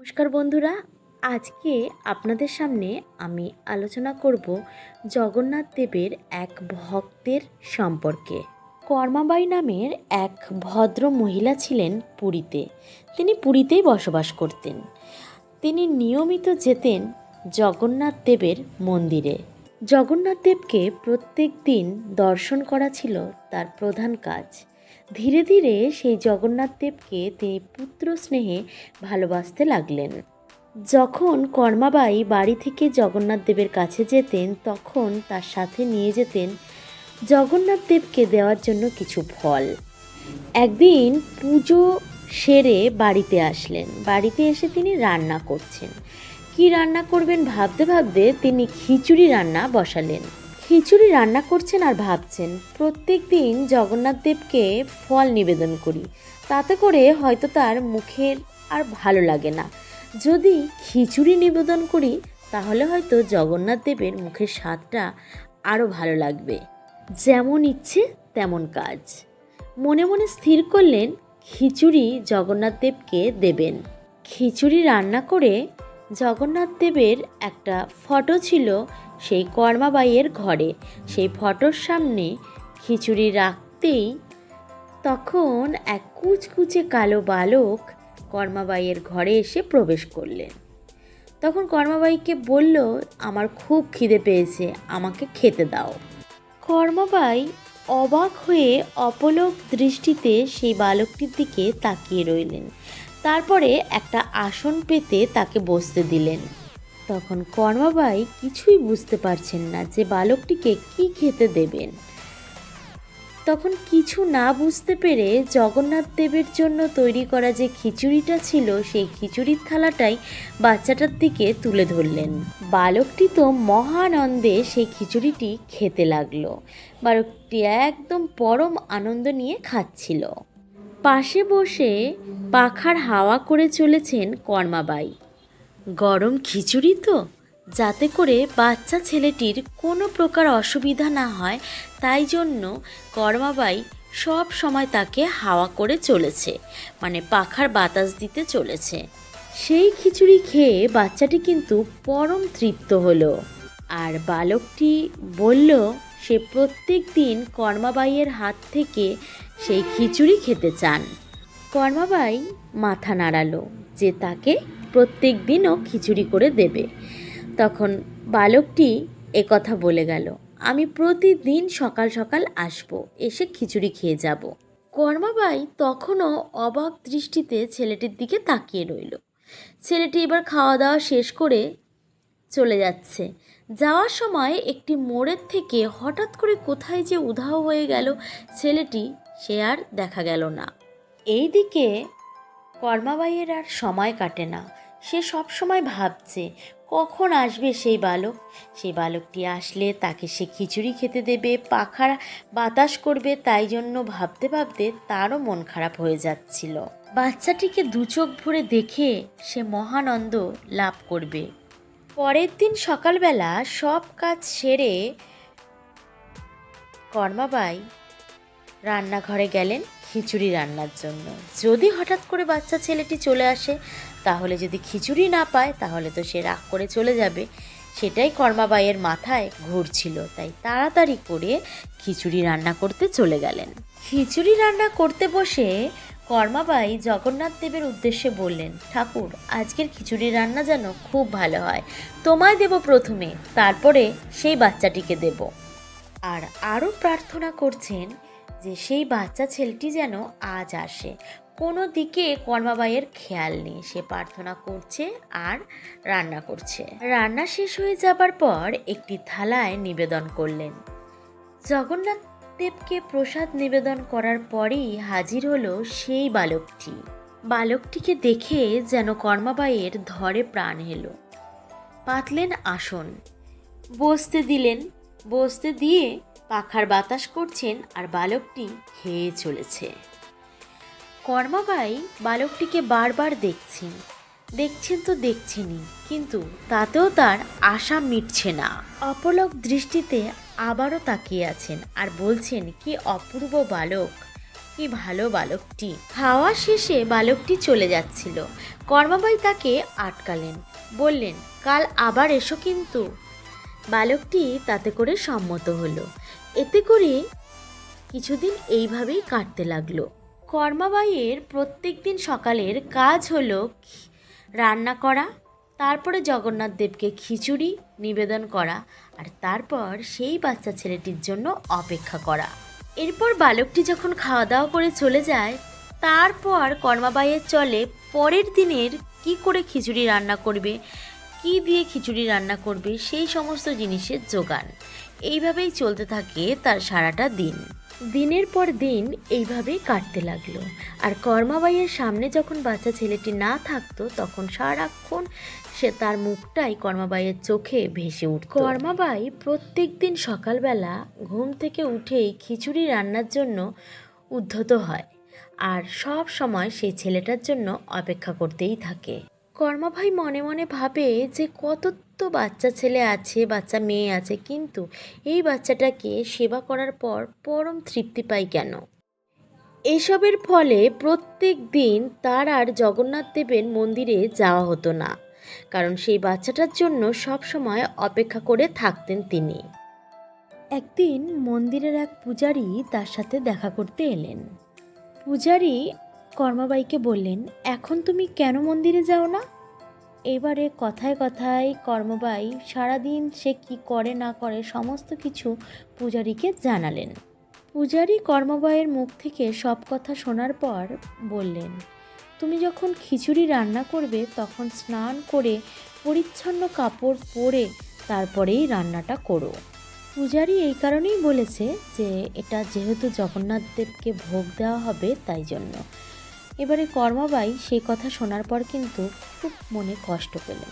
নমস্কার বন্ধুরা, আজকে আপনাদের সামনে আমি আলোচনা করব জগন্নাথ দেবের এক ভক্তের সম্পর্কে। কর্মাবাই নামের এক ভদ্র মহিলা ছিলেন পুরীতে। তিনি পুরীতেই বসবাস করতেন। তিনি নিয়মিত যেতেন জগন্নাথ দেবের মন্দিরে। জগন্নাথ দেবকে প্রত্যেক দিন দর্শন করা ছিল তার প্রধান কাজ। ধীরে ধীরে সেই জগন্নাথ দেবকে তিনি পুত্র স্নেহে ভালোবাসতে লাগলেন। যখন কর্মাবাই বাড়ি থেকে জগন্নাথ দেবের কাছে যেতেন, তখন তার সাথে নিয়ে যেতেন জগন্নাথ দেবকে দেওয়ার জন্য কিছু ফল। একদিন পুজো সেরে বাড়িতে আসলেন। বাড়িতে এসে তিনি রান্না করছেন। কি রান্না করবেন ভাবতে ভাবতে তিনি খিচুড়ি রান্না বসালেন। খিচুড়ি রান্না করছেন আর ভাবছেন, প্রত্যেক দিন জগন্নাথ দেবকে ফল নিবেদন করি। তাতে করে হয়তো তার মুখের আর ভালো লাগে না। যদি খিচুড়ি নিবেদন করি, তাহলে হয়তো জগন্নাথ দেবের মুখের স্বাদটা আরও ভালো লাগবে। যেমন ইচ্ছে, তেমন কাজ। মনে মনে স্থির করলেন, খিচুড়ি জগন্নাথ দেবকে দেবেন। খিচুড়ি রান্না করে জগন্নাথ দেবের একটা ফটো ছিল সেই কর্মাবাইয়ের ঘরে। সেই ফটোর সামনে খিচুড়ি রাখতেই তখন এক কুচকুচে কালো বালক কর্মাবাইয়ের ঘরে এসে প্রবেশ করলেন। তখন কর্মাবাইকে বলল, আমার খুব খিদে পেয়েছে, আমাকে খেতে দাও। কর্মাবাই অবাক হয়ে অপলক দৃষ্টিতে সেই বালকটির দিকে তাকিয়ে রইলেন। তারপরে একটা আসন পেতে তাকে বসতে দিলেন। তখন কর্মাবাই কিছুই বুঝতে পারছেন না যে বালকটিকে কি খেতে দেবেন। তখন কিছু না বুঝতে পেরে জগন্নাথ দেবের জন্য তৈরি করা যে খিচুড়িটা ছিল, সেই খিচুড়ির থালাটাই বাচ্চাটার দিকে তুলে ধরলেন। বালকটি তো মহানন্দে সেই খিচুড়িটি খেতে লাগল। বালকটি একদম পরম আনন্দ নিয়ে খাচ্ছিল। পাশে বসে পাখার হাওয়া করে চলেছেন কর্মাবাই গরম খিচুড়ি তো? যাতে করে বাচ্চা ছেলেটির কোনো প্রকার অসুবিধা না হয়, তাই জন্য কর্মাবাই সব সময় তাকে হাওয়া করে চলেছে মানে পাখার বাতাস দিতে চলেছে। সেই খিচুড়ি খেয়ে বাচ্চাটি কিন্তু পরম তৃপ্ত হলো। আর বালকটি বলল, সে প্রত্যেক দিন কর্মাবাইয়ের হাত থেকে সেই খিচুড়ি খেতে চান। কর্মাবাই মাথা নাড়ালো যে তাকে প্রত্যেক দিনও খিচুড়ি করে দেবে। তখন বালকটি কথা বলে গেল, আমি প্রতিদিন সকাল সকাল আসব, এসে খিচুড়ি খেয়ে যাব। কর্মাবাই তখনও অবাক দৃষ্টিতে ছেলেটির দিকে তাকিয়ে রইল। ছেলেটি এবার খাওয়া দাওয়া শেষ করে চলে যাচ্ছে। যাওয়ার সময় একটি মোড়ের থেকে হঠাৎ করে কোথায় যে উধাও হয়ে গেল ছেলেটি সে আর দেখা গেল না। এই দিকে কর্মাবাইয়ের আর সময় কাটে না। সে সব সময় ভাবছে, কখন আসবে সেই বালক? সেই বালকটি আসলে তাকে সে খিচুড়ি খেতে দেবে, পাখার বাতাস করবে, তাই জন্য ভাবতে ভাবতে তারও মন খারাপ হয়ে যাচ্ছিল। বাচ্চাটিকে দু চোখ ভরে দেখে সে মহানন্দ লাভ করবে। পরের দিন সকালবেলা সব কাজ সেরে কর্মাবাই রান্নাঘরে গেলেন খিচুড়ি রান্নার জন্য। যদি হঠাৎ করে বাচ্চা ছেলেটি চলে আসে তাহলে যদি খিচুড়ি না পায়, তাহলে তো সে রাগ করে চলে যাবে। সেটাই কর্মাবাইয়ের মাথায় ঘুরছিল। তাই তাড়াতাড়ি করে খিচুড়ি রান্না করতে চলে গেলেন। খিচুড়ি রান্না করতে বসে কর্মাবাই জগন্নাথ দেবের উদ্দেশ্যে বললেন, ঠাকুর, আজকের খিচুড়ি রান্না যেন খুব ভালো হয়। তোমায় দেব প্রথমে, তারপরে সেই বাচ্চাটিকে দেব। আর আরও প্রার্থনা করছেন যে সেই বাচ্চা ছেলেটি যেন আজ আসে। কোনো দিকে কর্মাবাইয়ের খেয়াল নেই। সে প্রার্থনা করছে আর রান্না করছে। রান্না শেষ হয়ে যাবার পর একটি থালায় নিবেদন করলেন। জগন্নাথ দেবকে প্রসাদ নিবেদন করার পরেই হাজির হলো সেই বালকটি। বালকটিকে দেখে যেন কর্মাবাইয়ের ধরে প্রাণ এলো পাতলেন আসন। বসতে দিলেন। বসতে দিয়ে পাখার বাতাস করছেন আর বালকটি খেয়ে চলেছে। কর্মাবাই বালকটিকে বারবার দেখছেন। দেখছেন তো দেখছেনই, কিন্তু তাতেও তার আশা মিটছে না। অপলক দৃষ্টিতে আবারও তাকিয়ে আছেন আর বলছেন, কি অপূর্ব বালক, কি ভালো বালকটি। খাওয়া শেষে বালকটি চলে যাচ্ছিল। কর্মাবাই তাকে আটকালেন, বললেন, কাল আবার এসো কিন্তু। বালকটি তাতে করে সম্মত হলো। এতে করে কিছুদিন এইভাবেই কাটতে লাগল। কর্মাবাইয়ের প্রত্যেক দিন সকালের কাজ হলো রান্না করা, তারপরে জগন্নাথ দেবকে খিচুড়ি নিবেদন করা, আর তারপর সেই বাচ্চা ছেলেটির জন্য অপেক্ষা করা। এরপর বালকটি যখন খাওয়া দাওয়া করে চলে যায়, তারপর কর্মাবাইয়ের চলে পরের দিনের কি করে খিচুড়ি রান্না করবে, কি দিয়ে খিচুড়ি রান্না করবে, সেই সমস্ত জিনিসের জোগান এইভাবেই চলতে থাকে তার সারাটা দিন। দিনের পর দিন এইভাবেই কাটতে লাগল। আর কর্মাবাইয়ের সামনে যখন বাচ্চা ছেলেটি না থাকতো, তখন সারাক্ষণ সে তার মুখটাই কর্মাবাইয়ের চোখে ভেসে উঠত। কর্মাবাই প্রত্যেক দিন সকালবেলা ঘুম থেকে উঠেই খিচুড়ি রান্নার জন্য উদ্ধত হয়। আর সব সময় সেই ছেলেটার জন্য অপেক্ষা করতেই থাকে। কর্মাভাই মনে মনে ভাবে যে কত তো বাচ্চা ছেলে আছে, বাচ্চা মেয়ে আছে, কিন্তু এই বাচ্চাটাকে সেবা করার পর পরম তৃপ্তি পাই কেন? এসবের ফলে প্রত্যেক দিন তার আর জগন্নাথ দেবের মন্দিরে যাওয়া হতো না। কারণ সেই বাচ্চাটার জন্য সব সময় অপেক্ষা করে থাকতেন তিনি। একদিন মন্দিরের এক পূজারী তার সাথে দেখা করতে এলেন। পূজারী কর্মাবাইকে বললেন, এখন তুমি কেন মন্দিরে যাও না? এবারে কথায় কথায় কর্মবাই সারাদিন সে কি করে না করে সমস্ত কিছু পূজারীকে জানালেন। পূজারী কর্মবাইয়ের মুখ থেকে সব কথা শোনার পর বললেন, তুমি যখন খিচুড়ি রান্না করবে তখন স্নান করে পরিচ্ছন্ন কাপড় পরে তারপরেই রান্নাটা করো। পূজারী এই কারণেই বলেছে যে, এটা যেহেতু জগন্নাথ দেবকে ভোগ দেওয়া হবে তাই জন্য। এবারে কর্মাবাই সেই কথা শোনার পর কিন্তু খুব মনে কষ্ট পেলেন।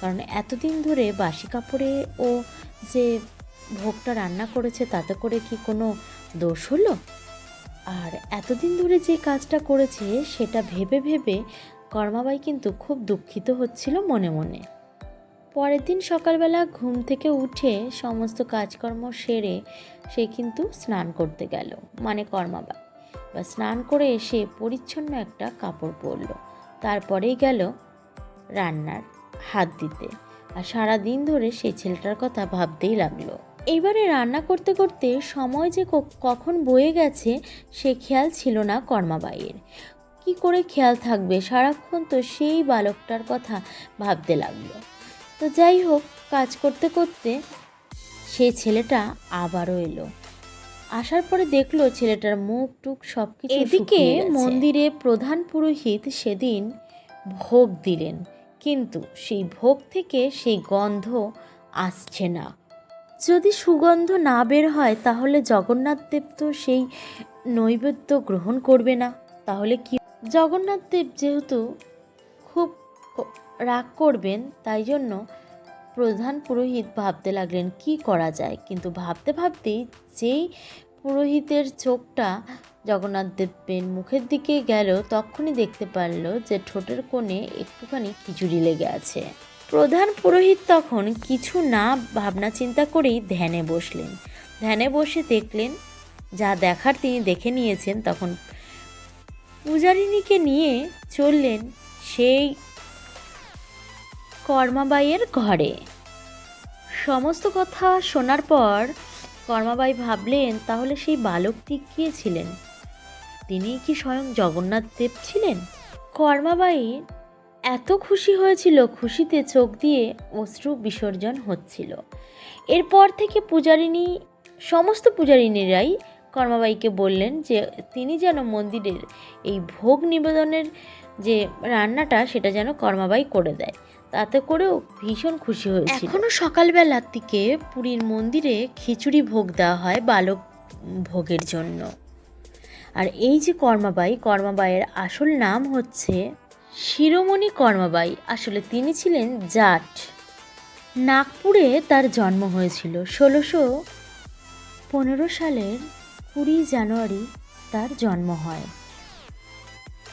কারণ এতদিন ধরে বাসি কাপড়ে ও যে ভোগটা রান্না করেছে তাতে করে কি কোনো দোষ হলো? আর এতদিন ধরে যে কাজটা করেছে সেটা ভেবে ভেবে কর্মাবাই কিন্তু খুব দুঃখিত হচ্ছিল মনে মনে। পরের দিন সকালবেলা ঘুম থেকে উঠে সমস্ত কাজকর্ম সেরে সে কিন্তু স্নান করতে গেল মানে কর্মাবাই। বা স্নান করে এসে পরিচ্ছন্ন একটা কাপড় পরল। তারপরেই গেল রান্নার হাত দিতে। আর সারা দিন ধরে সেই ছেলেটার কথা ভাবতেই লাগল। এইবারে রান্না করতে করতে সময় যে কখন বয়ে গেছে সে খেয়াল ছিল না কর্মাবাইয়ের কি করে খেয়াল থাকবে? সারাক্ষণ তো সেই বালকটার কথা ভাবতে লাগল। তো যাই হোক, কাজ করতে করতে সেই ছেলেটা আবারও এলো। আসার পরে দেখল ছেলেটার মুখ টুক সব কিছু এদিকে মন্দিরে প্রধান পুরোহিত সেদিন ভোগ দিলেন কিন্তু সেই ভোগ থেকে সেই গন্ধ আসছে না। যদি সুগন্ধ না বের হয় তাহলে জগন্নাথ দেব তো সেই নৈবেদ্য গ্রহণ করবে না। তাহলে কি? জগন্নাথ দেব যেহেতু খুব রাগ করবেন তাই জন্য প্রধান পুরোহিত ভাবতে লাগলেন, কি করা যায়? কিন্তু ভাবতে ভাবতেই যেই পুরোহিতের চোখটা জগন্নাথ দেবের মুখের দিকে গেল, তখনই দেখতে পারল যে ঠোঁটের কোণে একটুখানি খিচুড়ি লেগে আছে। প্রধান পুরোহিত তখন কিছু না ভাবনা চিন্তা করেই ধ্যানে বসলেন। ধ্যানে বসে দেখলেন, যা দেখার তিনি দেখে নিয়েছেন, তখন পূজারিণীকে নিয়ে চললেন সেই কর্মাবাইয়ের ঘরে। সমস্ত কথা শোনার পর কর্মাবাই ভাবলেন, তাহলে সেই বালকটি কে ছিলেন? তিনি কি স্বয়ং জগন্নাথ দেব ছিলেন? কর্মাবাই এত খুশি হয়েছিল, খুশিতে চোখ দিয়ে অশ্রু বিসর্জন হচ্ছিল। এরপর থেকে পূজারিণী, সমস্ত পূজারিণীরাই কর্মাবাইকে বললেন যে, তিনি যেন মন্দিরের এই ভোগ নিবেদনের যে রান্নাটা, সেটা যেন কর্মাবাই করে দেয়। তাতে করেও ভীষণ খুশি হয়েছিল। এখনও সকালবেলার দিকে পুরীর মন্দিরে খিচুড়ি ভোগ দেওয়া হয় বালক ভোগের জন্য। আর এই যে কর্মাবাই, কর্মাবাইয়ের আসল নাম হচ্ছে শিরোমণি কর্মাবাই। আসলে তিনি ছিলেন জাট। নাগপুরে তার জন্ম হয়েছিল। ষোলোশো পনেরো সালের কুড়ি জানুয়ারি তার জন্ম হয়।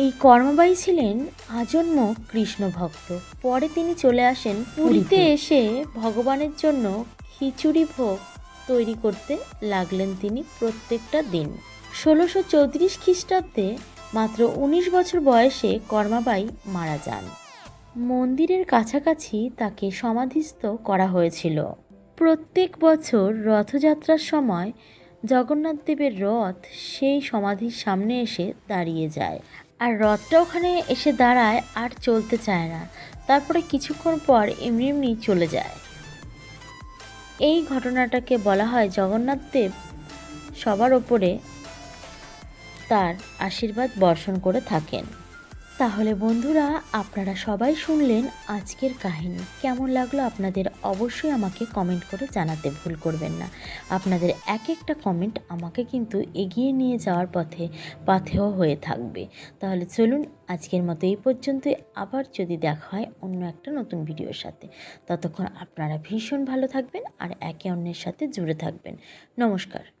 এই কর্মবাই ছিলেন আজন্ম কৃষ্ণ ভক্ত। পরে তিনি চলে আসেন পুরীতে এসে ভগবানের জন্য খিচুড়ি ভোগ তৈরি করতে লাগলেন তিনি প্রত্যেকটা দিন। ষোলোশো চৌত্রিশ খ্রিস্টাব্দে মাত্র উনিশ বছর বয়সে কর্মাবাই মারা যান। মন্দিরের কাছাকাছি তাকে সমাধিস্থ করা হয়েছিল। প্রত্যেক বছর রথযাত্রার সময় জগন্নাথ দেবের রথ সেই সমাধির সামনে এসে দাঁড়িয়ে যায়। আর রথটা ওখানে এসে দাঁড়ায় আর চলতে চায় না। তারপরে কিছুক্ষণ পর এমনি এমনি চলে যায়। এই ঘটনাটাকে বলা হয় জগন্নাথ দেব সবার ওপরে তার আশীর্বাদ বর্ষণ করে থাকেন। তাহলে বন্ধুরা, আপনারা সবাই শুনলেন আজকের কাহিনী। কেমন লাগল আপনাদের অবশ্যই আমাকে কমেন্ট করে জানাতে ভুল করবেন না। আপনাদের এক একটা কমেন্ট আমাকে কিন্তু এগিয়ে নিয়ে যাওয়ার পথে পাথেও হয়ে থাকবে। তাহলে চলুন আজকের মতো এই পর্যন্তই। আবার যদি দেখা হয় অন্য একটা নতুন ভিডিওর সাথে। ততক্ষণ আপনারা ভীষণ ভালো থাকবেন আর একে অন্যের সাথে জুড়ে থাকবেন। নমস্কার।